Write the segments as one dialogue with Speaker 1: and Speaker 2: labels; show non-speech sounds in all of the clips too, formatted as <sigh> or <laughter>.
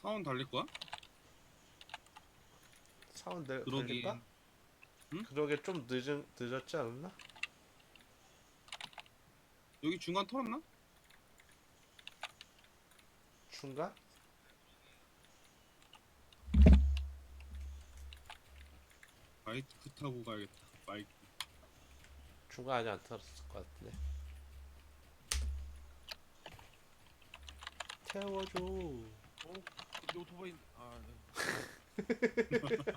Speaker 1: 사원 달릴 거야?
Speaker 2: 사원 내
Speaker 1: 그러긴.
Speaker 2: 걸릴까?
Speaker 1: 응?
Speaker 2: 그러게 좀 늦은 늦었지 않았나?
Speaker 1: 여기 중간 털었나?
Speaker 2: 중간?
Speaker 1: 바이크 타고 가야겠다. 바이크.
Speaker 2: 중간 아직 안 털었을 것 같은데. 태워줘.
Speaker 3: 어? 근데 오토바이 아 네. <laughs>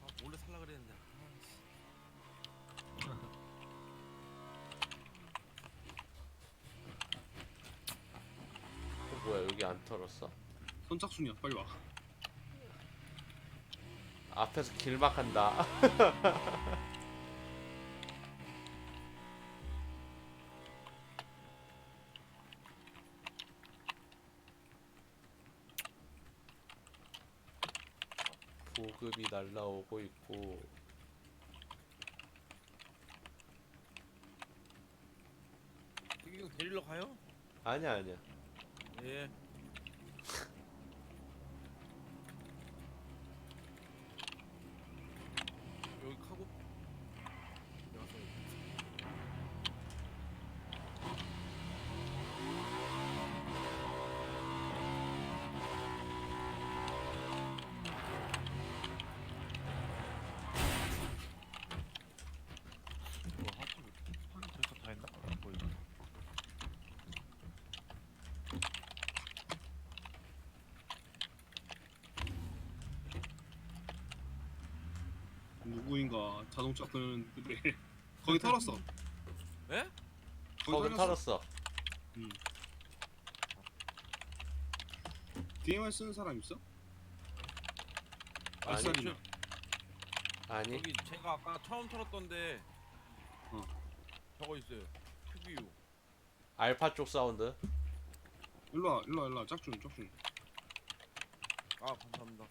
Speaker 3: 아 몰래 살라 그랬는데 아, 씨.
Speaker 2: 어, 뭐야 여기 안 털었어?
Speaker 1: 선착순이야. 빨리 와.
Speaker 2: 앞에서 길막한다. <laughs> 보급이 날라오고 있고.
Speaker 3: 형 데리러 가요?
Speaker 2: 아니야 아니야.
Speaker 3: 예
Speaker 1: 자동차 끄는 그래. 거기 털었어.
Speaker 3: 예?
Speaker 2: 거기 털었어
Speaker 1: DMR 쓰는 사람 있어?
Speaker 2: 아니.
Speaker 1: 알살이나.
Speaker 2: 아니
Speaker 3: 여기 제가 아까 처음 털었던데
Speaker 1: 어.
Speaker 3: 저거 있어요 큐비유
Speaker 2: 알파 쪽 사운드
Speaker 1: 일로 와, 일로 와, 일로 와. 짝중, 짝중.
Speaker 3: 아 감사합니다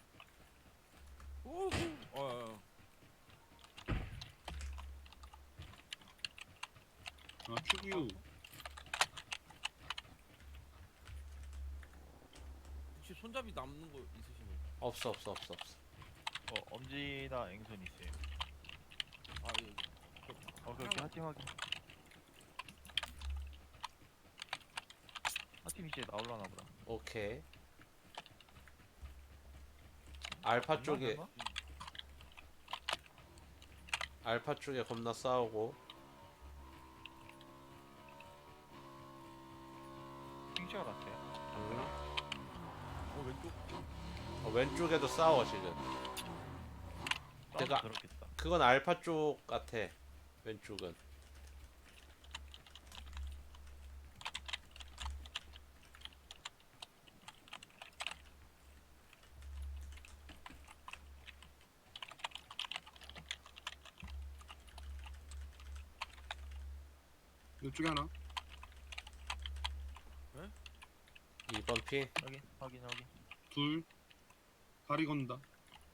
Speaker 3: 오, 어, 어.
Speaker 1: 아, 큐비유.
Speaker 3: 혹시 손잡이 남는 거 있으시면
Speaker 2: 없어 없어 없어 없어
Speaker 4: 어 엄지나 앵선 있어요.
Speaker 3: 아 예.
Speaker 4: 어 그렇게 하팀 확인. 하팀 이제 나올라나 보다.
Speaker 2: 오케이 알파 쪽에? 알파 쪽에 겁나 싸우고
Speaker 4: 핑시가 같아요.
Speaker 2: 음.
Speaker 3: 어 왼쪽
Speaker 2: 어, 왼쪽에도 싸워 지금 내가-
Speaker 4: 그렇겠다.
Speaker 2: 그건 알파 쪽 같아 왼쪽은
Speaker 1: 이쪽에 하나.
Speaker 2: 2번 핑
Speaker 4: 확인 확인 확인.
Speaker 1: 둘. 다리 건다.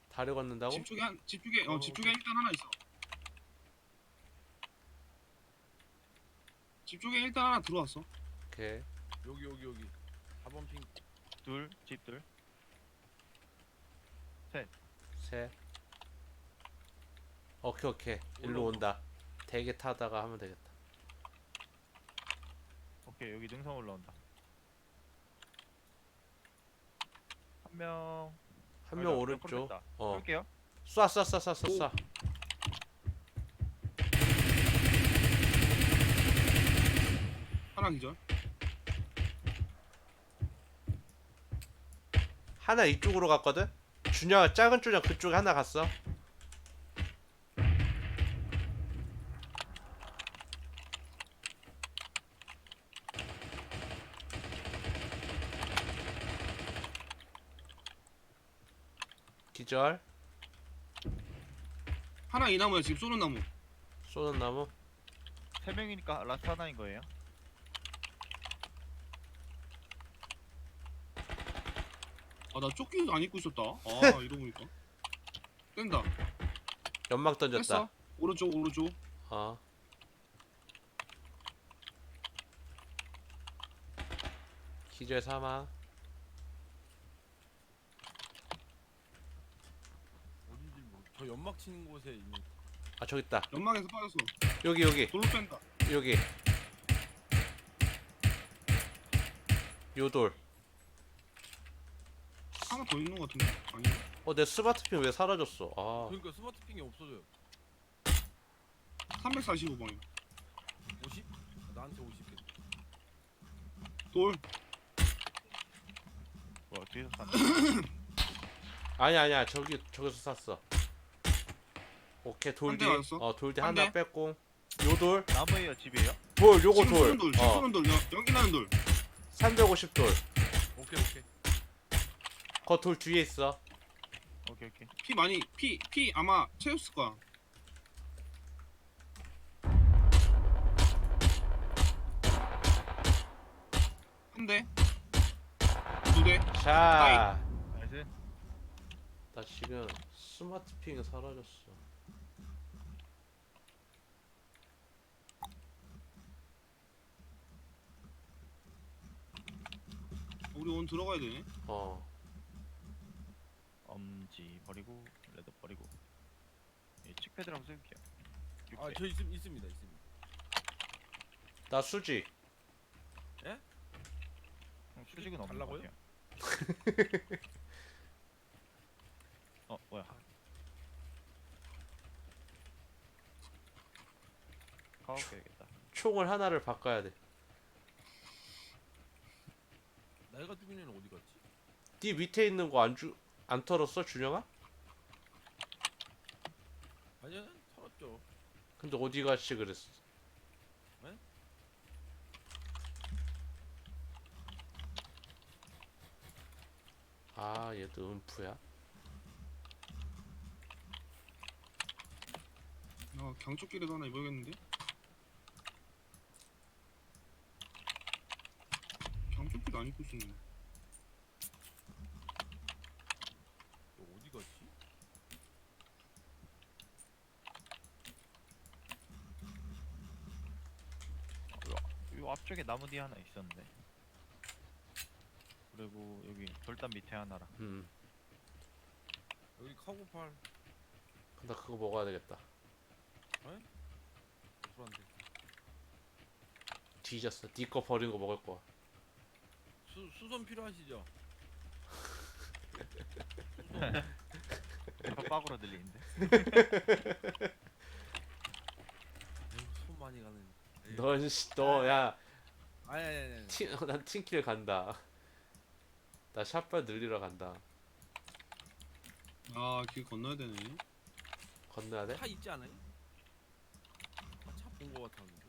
Speaker 2: 다리 걷는다고?
Speaker 1: 집 쪽에 한, 집 쪽에, 어,
Speaker 3: 어,
Speaker 1: 집 쪽에 일단 하나 있어. 집 쪽에 일단 하나 들어왔어.
Speaker 2: 오케이
Speaker 3: 여기 여기 여기 4번 핑
Speaker 4: 둘 집둘.
Speaker 2: 셋 오케이 오케이 일로 온다 대게 타다가 하면 되겠다
Speaker 4: 오케이 여기 능선 올라온다. 한 명.
Speaker 2: 한 명 오른쪽 어
Speaker 4: 쏠게요.
Speaker 2: 쏴 쏴 쏴 쏴 쏴 쏴
Speaker 1: 하나 기절.
Speaker 2: 하나 이쪽으로 갔거든? 준영 작은 준영 그쪽에 하나 갔어 기절
Speaker 1: 하나 이 나무야, 지금 쏘는 나무.
Speaker 2: 쏘는 나무
Speaker 4: 세 명이니까 라스트 하나인 거예요.
Speaker 1: 아, 나 조끼 안 입고 있었다. 아, <laughs> 이러고 보니까. 뗀다.
Speaker 2: 연막 던졌다
Speaker 1: 뺐어. 오른쪽, 오른쪽.
Speaker 2: 기절 사망.
Speaker 3: 어딘지 모르. 저 연막 치는 곳에 있는.
Speaker 2: 아 저기 있다.
Speaker 1: 연막에서 빠졌어.
Speaker 2: 여기 여기
Speaker 1: 돌로 뺀다.
Speaker 2: 여기. 요돌.
Speaker 1: 하나 더 있는 것 같은데. 아니.
Speaker 2: 어 내 스마트폰 왜 사라졌어? 아
Speaker 3: 그러니까 스마트 핑이 없어져요.
Speaker 1: 345방이야.
Speaker 3: 50? 나한테 50 개.
Speaker 1: 돌.
Speaker 4: 뭐 뒤에서 산.
Speaker 2: 아니 아니야 저기 저기서 샀어. 오케이 돌뒤.
Speaker 1: 대 맞았어?
Speaker 2: 어 돌뒤
Speaker 1: 한
Speaker 2: 하나
Speaker 1: 대?
Speaker 2: 뺐고. 요돌.
Speaker 4: 나무예요 집이에요?
Speaker 2: 돌 요거 돌.
Speaker 1: 돌. 지금
Speaker 2: 어
Speaker 1: 돌. 여- 여기 나는 돌.
Speaker 2: 350 돌.
Speaker 3: 오케이 오케이.
Speaker 2: 거돌 뒤에 있어.
Speaker 4: 오케이 오케이.
Speaker 1: 피 많이 피 피 아마 채웠을 거야. 한 대. 두 대.
Speaker 2: 자.
Speaker 4: 나이스.
Speaker 2: 나 지금 스마트핑이 사라졌어.
Speaker 1: 우리 오늘 들어가야 되네.
Speaker 2: 어.
Speaker 4: 엄지 버리고 레드 버리고. 이 칙패드라고 쓸게요.
Speaker 3: 아
Speaker 4: 육배.
Speaker 3: 저 있음 있습니다 있습니다.
Speaker 2: 나 수지.
Speaker 4: 음, 수직은 없는 것
Speaker 3: 달라고요?
Speaker 4: 같아요. <laughs> 어 뭐야? 가볼게야겠다.
Speaker 2: 총을 하나를 바꿔야 돼.
Speaker 3: 내가 죽인 애는 어디 갔지?
Speaker 2: 네 밑에 있는 거 안 주, 안 털었어, 준영아?
Speaker 3: 아니야 털었죠.
Speaker 2: 근데 어디 갔지 그랬어?
Speaker 3: 네?
Speaker 2: 아, 얘도 음프야.
Speaker 1: 아, 강쪽길에 도 하나 입어야겠는데. 강쪽길 안 입고 있었네.
Speaker 3: 너 어디 갔지?
Speaker 4: 요 앞쪽에 나무 뒤에 하나 있었는데. 그리고 여기 돌담 밑에 하나랑.
Speaker 2: 음.
Speaker 3: 여기 카고팔
Speaker 2: 나 그거 먹어야 되겠다.
Speaker 3: 불안데.
Speaker 2: 뒤졌어. 네거 버린 거 먹을 거야.
Speaker 3: 수 수선 필요하시죠?
Speaker 4: 빡으로 들리는데.
Speaker 3: 에이, <laughs> 손 많이 가는. 에이.
Speaker 2: 넌, 씨, 너, 야,
Speaker 3: 아니 아니 아니. 아니.
Speaker 2: 티, 난 팀킬 간다. 나 샷발 늘리러 간다.
Speaker 1: 아, 길 건너야 되네.
Speaker 2: 건너야 돼?
Speaker 3: 차 있지 않아요? 아, 차본 거 같았는데.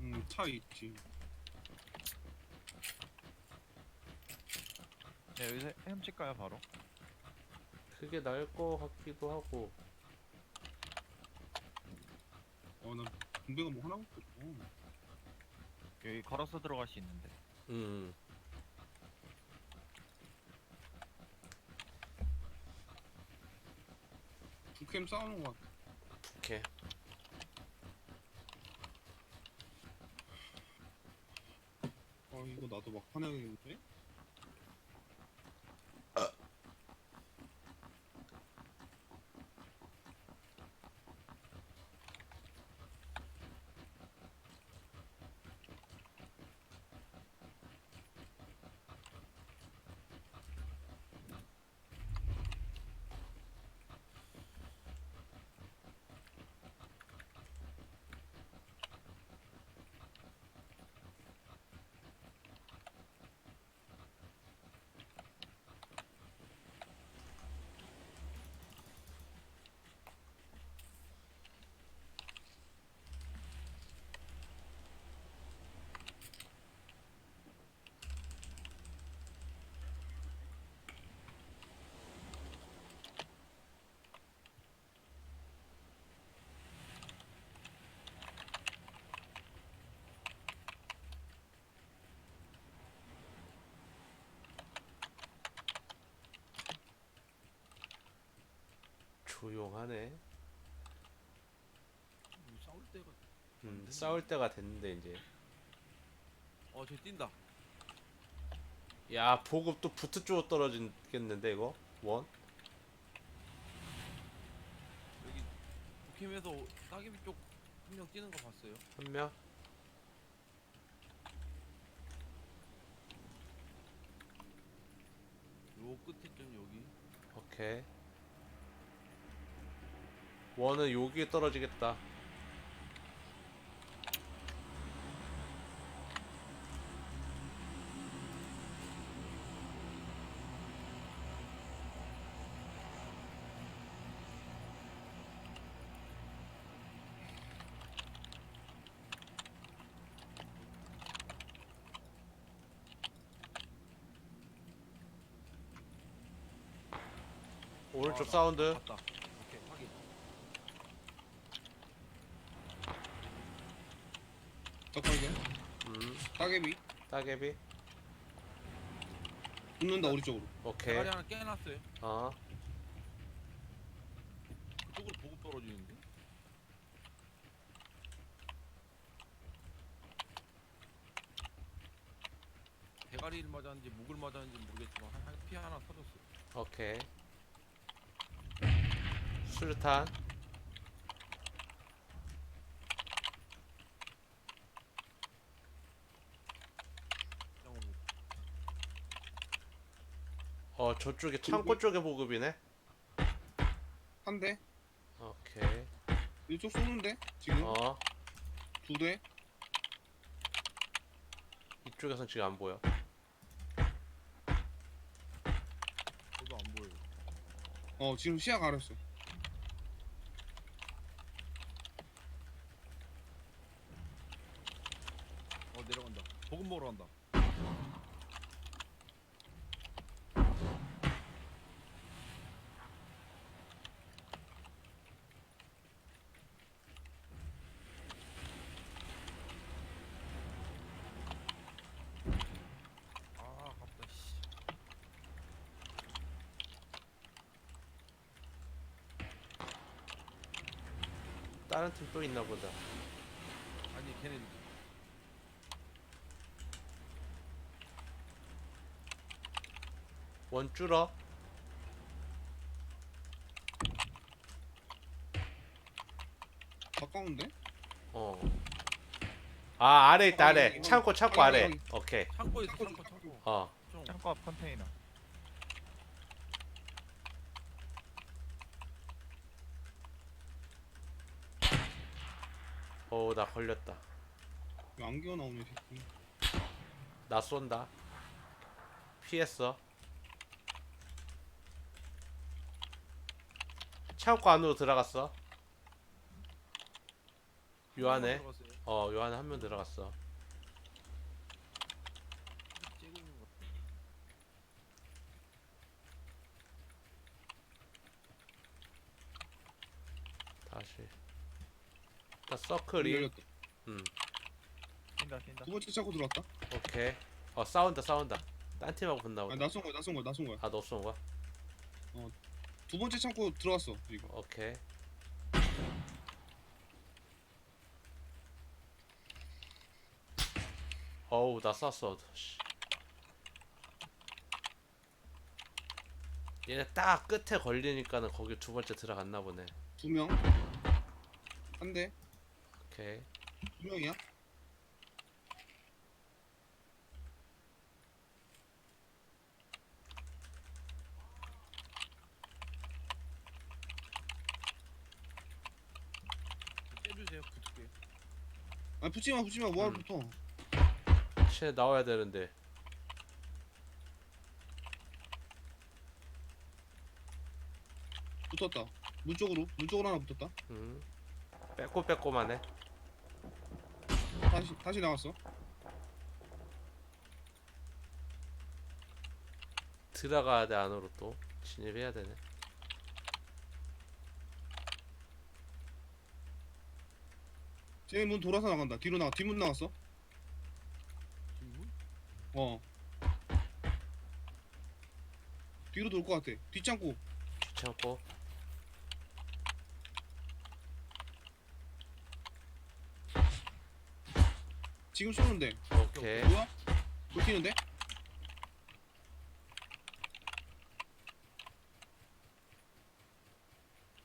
Speaker 1: 음, 차 있지.
Speaker 4: 네, 여기서 헤엄칠까요 바로?
Speaker 2: 그게 나을 거 같기도 하고.
Speaker 1: 어, 나 군대가 뭐 하나밖에 없어.
Speaker 4: 여기 걸어서 들어갈 수 있는데.
Speaker 2: 음.
Speaker 1: 두캠 싸우는 것 같아.
Speaker 2: 오케이.
Speaker 1: 아, 이거 나도 막 화내야겠는데?
Speaker 2: 조용하네.
Speaker 3: 뭐 싸울 때가.
Speaker 2: 음, 싸울 때가 됐는데, 이제.
Speaker 3: 어 저 뛴다.
Speaker 2: 야 보급 또 부트 쪽으로 떨어지겠는데 이거 원?
Speaker 3: 여기 북캠에서 따개비 쪽 한 명 뛰는 거 봤어요.
Speaker 2: 한 명?
Speaker 3: 요 끝에 좀 여기.
Speaker 2: 오케이 원은 여기에 떨어지겠다 오른쪽
Speaker 3: 아,
Speaker 2: 사운드
Speaker 3: 봤다. 오케이 확인.
Speaker 1: 잠깐만
Speaker 2: 음.
Speaker 1: 따개비?
Speaker 2: 따개비?
Speaker 1: 붙는다 우리 쪽으로.
Speaker 2: 오케이.
Speaker 3: 대가리 하나 깨놨어요.
Speaker 2: 어.
Speaker 3: 그쪽으로 보급 떨어지는데. 대가리를 맞았는지 목을 맞았는지 모르겠지만 한, 한피 하나 터졌어.
Speaker 2: 오케이. 수류탄
Speaker 3: 그냥
Speaker 2: 어 저쪽에 창고 쪽에 보급이네.
Speaker 1: 한 대.
Speaker 2: 오케이.
Speaker 1: 이쪽 쏘는데 지금?
Speaker 2: 어.
Speaker 1: 두 대.
Speaker 2: 이쪽에선 지금 안 보여.
Speaker 3: 저도 안 보여요.
Speaker 1: 어 지금 시야 가렸어
Speaker 3: 어 내려간다. 보급 먹으러 간다. 아 아깝다 씨.
Speaker 2: 다른 팀 또 있나 보다
Speaker 3: 아니 걔네
Speaker 2: 원 줄어
Speaker 1: 가까운데
Speaker 2: 어. 아 아래 있다 아래 창고 창고 아래. 오케이
Speaker 3: 창고에
Speaker 1: 창고,
Speaker 3: 창고 창고. 어좀
Speaker 4: 창고 앞 컨테이너.
Speaker 2: 어우 나 걸렸다.
Speaker 1: 왜 안기어 나오네 새끼.
Speaker 2: 나 쏜다. 피했어. 창고 안으로 들어갔어. 요 안에?
Speaker 3: 들어갔어요.
Speaker 2: 어 요 안에 한 명 들어갔어.
Speaker 3: 째고 있는.
Speaker 2: 다시
Speaker 1: 나문
Speaker 2: 서클이.
Speaker 1: 열렸다.
Speaker 2: 음.
Speaker 4: 뛴다 뛴다.
Speaker 1: 두 번째 창고 들어왔다.
Speaker 2: 오케이. 어 싸운다 싸운다. 딴 팀하고 붙나 보다
Speaker 1: 아니 나쏜 거야 나쏜 거야 나쏜 거야.
Speaker 2: 아 너 쏜 거야?
Speaker 1: 두 번째 창고 들어왔어 지금
Speaker 2: 오케이. 어우 나 쐈어. 씨. 얘네 딱 끝에 걸리니까는 거기 두 번째 들어갔나 보네.
Speaker 1: 두 명 한대두
Speaker 2: 오케이.
Speaker 1: 명이야
Speaker 3: 째주세요 붙을게.
Speaker 1: 아니 붙지마 붙지마. 뭐하러
Speaker 2: 음.
Speaker 1: 붙어?
Speaker 2: 쟤 나와야 되는데.
Speaker 1: 붙었다. 문 쪽으로 문 쪽으로 하나 붙었다.
Speaker 2: 음 빼꼼 빼꼼하네.
Speaker 1: 다시 다시 나왔어.
Speaker 2: 들어가야 돼 안으로 또. 진입해야 되네.
Speaker 1: 쟤 문 돌아서 나간다. 뒤로 나가 뒷문
Speaker 3: 뒷문?
Speaker 1: 어. 뒤로 돌 것 같아. 뒷창고.
Speaker 2: 귀찮고
Speaker 1: 지금 쏘는데.
Speaker 2: 오케이.
Speaker 1: 뭐야? 뭐 불 튀는데?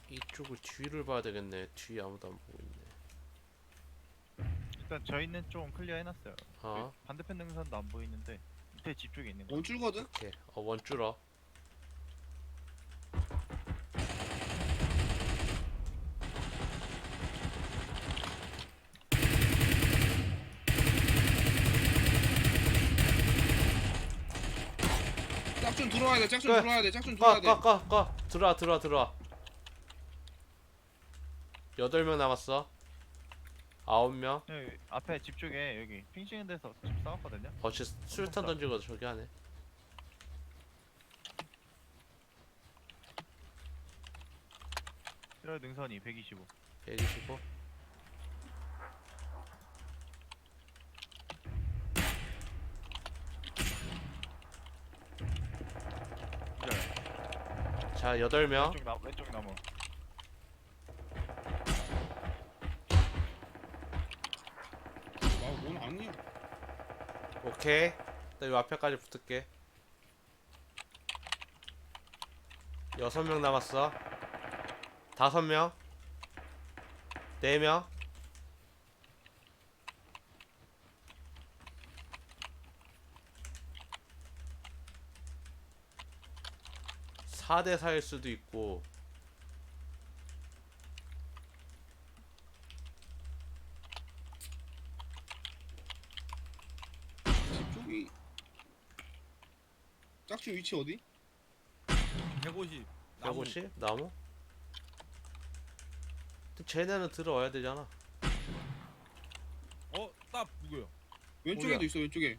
Speaker 2: 이쪽을 뒤를 봐야 되겠네. 뒤에 아무도 안 보고 있네.
Speaker 4: 일단 저희는 좀 클리어 해놨어요. 아, 반대편 능선도 안 보이는데 밑에 집 쪽에 있는 거.
Speaker 1: 원줄거든?
Speaker 2: 오케이. 어, 원줄어.
Speaker 1: 돼 짝좀
Speaker 2: 그래.
Speaker 1: 들어와야 돼
Speaker 2: 까,
Speaker 1: 들어와야 돼
Speaker 2: 까, 까, 까. 들어와, 들어와, 들어와. 여덟 명 남았어. 아홉 명.
Speaker 4: 여기 앞에 집 쪽에 여기 핑 찍은 데서 집 싸웠거든요.
Speaker 2: 어치 수류탄 던지고 저기 하네.
Speaker 4: 저 능선이 125.
Speaker 2: 125. 자, 여덟 명.
Speaker 4: 왼쪽 나 왼쪽 나무.
Speaker 1: 아뭔 아니야
Speaker 2: 오케이. 나요 앞에까지 붙을게. 여섯 명 남았어. 다섯 명. 네 명. 사대 4일 수도 있고
Speaker 1: 집 쪽이 짝좀 위치 어디?
Speaker 3: 150 나무.
Speaker 2: 150? 나무? 근데 쟤네는 들어와야 되잖아
Speaker 3: 어? 딱 누구요?
Speaker 1: 왼쪽에도
Speaker 2: 뭐야?
Speaker 1: 있어 왼쪽에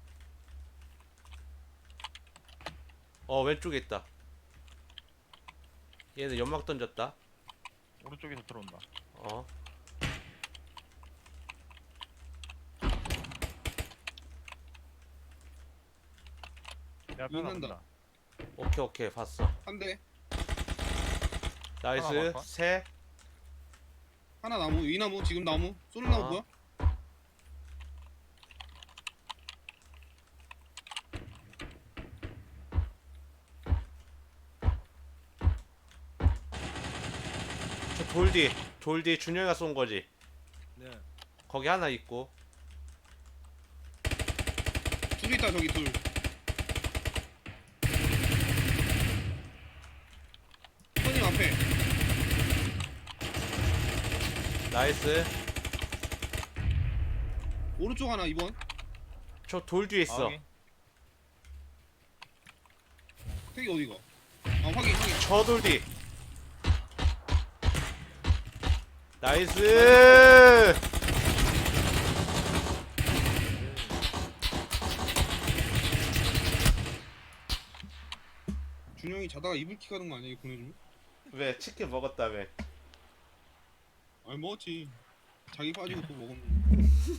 Speaker 2: 어 왼쪽에 있다 얘는 연막 던졌다
Speaker 4: 오른쪽에서 들어온다.
Speaker 2: 어
Speaker 4: 내 앞에 하나
Speaker 1: 있는다.
Speaker 4: 본다.
Speaker 2: 오케이 오케이 봤어
Speaker 1: 한대
Speaker 2: 나이스
Speaker 4: 하나 봤어?
Speaker 2: 셋
Speaker 1: 하나 나무 이 나무 지금 나무 쏘는 나무
Speaker 2: 아.
Speaker 1: 뭐야?
Speaker 2: 저 돌뒤 돌뒤 준영이가 쏜 거지.
Speaker 3: 네.
Speaker 2: 거기 하나 있고.
Speaker 1: 둘 있다 저기 둘. 선임 앞에.
Speaker 2: 나이스.
Speaker 1: 오른쪽 하나 2번.
Speaker 2: 저 돌 뒤에 있어.
Speaker 4: 아, 여기.
Speaker 1: 택이 어디가? 아 확인 확인.
Speaker 2: 저 돌뒤 나이스!
Speaker 1: 준영이 자다가 이불킥 하는 거 아니야 이거 보내주면?
Speaker 2: 왜 치킨 먹었다며
Speaker 1: 아니 먹었지. 자기 빠지고 또 먹었는데 <laughs>